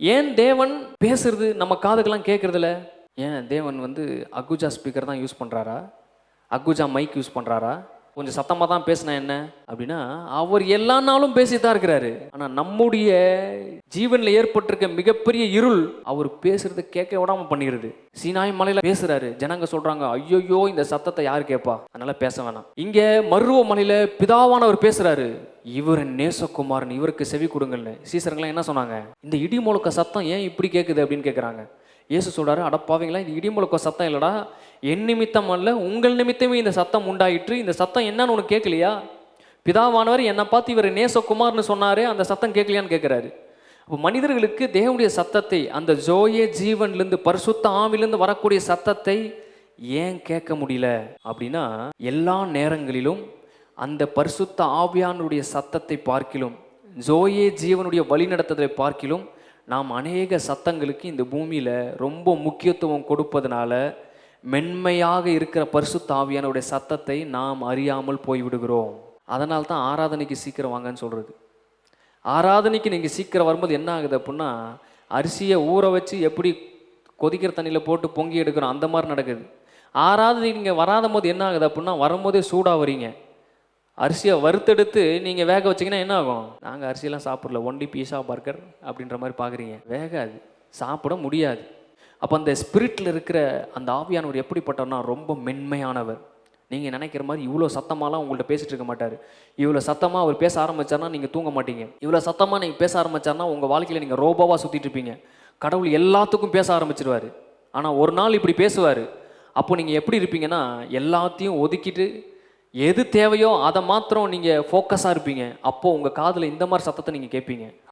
ஏன் தேவன் பேசுறது நம்ம காதுக்கெல்லாம் கேட்குறதில்ல ஏன் தேவன் வந்து அகுஜா ஸ்பீக்கர் தான் யூஸ் பண்ணுறாரா அகுஜா மைக் யூஸ் பண்ணுறாரா கொஞ்சம் சத்தமாக தான் பேசினா என்ன? அப்படின்னா அவர் எல்லா நாளும் பேசி தான் இருக்கிறாரு. ஆனால் நம்முடைய ஜீவனில் ஏற்பட்டிருக்க மிகப்பெரிய இருள் அவர் பேசுறத கேட்க விடாம பண்ணிடுது. சீனாய் மலையில் பேசுறாரு. ஜனங்க சொல்றாங்க ஐயோயோ இந்த சத்தத்தை யார் கேட்பா? அதனால பேச வேணாம். இங்கே மருவ மலையில் பிதாவானவர் பேசுறாரு. இவர் நேசகுமாரன் இவருக்கு செவி கொடுங்கள்னு. சீசருங்களாம் என்ன சொன்னாங்க? இந்த இடி முழக்க சத்தம் ஏன் இப்படி கேட்குது அப்படின்னு கேட்குறாங்க இயேசு சொல்கிறாரு அடப்பாவீங்களா இந்த இடி முழக்க சத்தம் இல்லைடா. என் நிமித்தம் அல்ல உங்கள் நிமித்தமே இந்த சத்தம் உண்டாயிற்று. இந்த சத்தம் என்னன்னு உனக்கு கேட்கலையா பிதாவானவர் என்னை பார்த்து இவர் நேசகுமார்னு சொன்னார் அந்த சத்தம் கேட்கலையான்னு கேட்குறாரு அப்போ மனிதர்களுக்கு தேவனுடைய சத்தத்தை அந்த ஜோயே ஜீவன்லேருந்து பரிசுத்த ஆவிலேருந்து வரக்கூடிய சத்தத்தை ஏன் கேட்க முடியல? அப்படின்னா எல்லா நேரங்களிலும் அந்த பரிசுத்த ஆவியானுடைய சத்தத்தை பார்க்கிலும் ஜோயே ஜீவனுடைய வழிநடத்துதலை பார்க்கிலும் நாம் அநேக சத்தங்களுக்கு இந்த பூமியில் ரொம்ப முக்கியத்துவம் கொடுப்பதனால மென்மையாக இருக்கிற பரிசுத்த ஆவியானுடைய சத்தத்தை நாம் அறியாமல் போய்விடுகிறோம். அதனால் தான் ஆராதனைக்கு சீக்கிரம் வாங்கன்னு சொல்கிறது ஆராதனைக்கு நீங்கள் சீக்கிரம் வரும்போது என்ன ஆகுது அப்படின்னா அரிசியை ஊற வச்சு எப்படி கொதிக்கிற தண்ணியில் போட்டு பொங்கி எடுக்கிறோம் அந்த மாதிரி நடக்குது. ஆராதனைக்கு நீங்கள் வராத போது என்ன ஆகுது அப்படின்னா வரும்போதே சூடாக வரீங்க அரிசியை வறுத்தெடுத்து நீங்கள் வேக வச்சிங்கன்னா என்ன ஆகும்? நாங்கள் அரிசியெல்லாம் சாப்பிடல. ஒன்லி பீஸா பர்கர் அப்படின்ற மாதிரி பார்க்குறீங்க வேகாது. சாப்பிட முடியாது. அப்போ அந்த ஸ்பிரிட்டில் இருக்கிற அந்த ஆவியானவர் எப்படிப்பட்டவர்னா ரொம்ப மென்மையானவர். நீங்கள் நினைக்கிற மாதிரி இவ்வளோ சத்தமாலாம் உங்கள்கிட்ட பேசிகிட்டு இருக்க மாட்டார். இவ்வளோ சத்தமாக அவர் பேச ஆரம்பிச்சார்னா நீங்கள் தூங்க மாட்டீங்க. இவ்வளோ சத்தமாக நீங்கள் பேச ஆரம்பிச்சார்னா உங்கள் வாழ்க்கையில் நீங்கள் ரோபோவாக சுற்றிட்டு இருப்பீங்க. கடவுள் எல்லாத்துக்கும் பேச ஆரம்பிச்சிருவார். ஆனால் ஒரு நாள் இப்படி பேசுவார். அப்போ நீங்கள் எப்படி இருப்பீங்கன்னா எல்லாத்தையும் ஒதுக்கிட்டு எது தேவையோ அதை மாத்திரம் நீங்கள் ஃபோக்கஸாக இருப்பீங்க. அப்போது உங்கள் காதில் இந்த மாதிரி சத்தத்தை நீங்கள் கேட்பீங்க.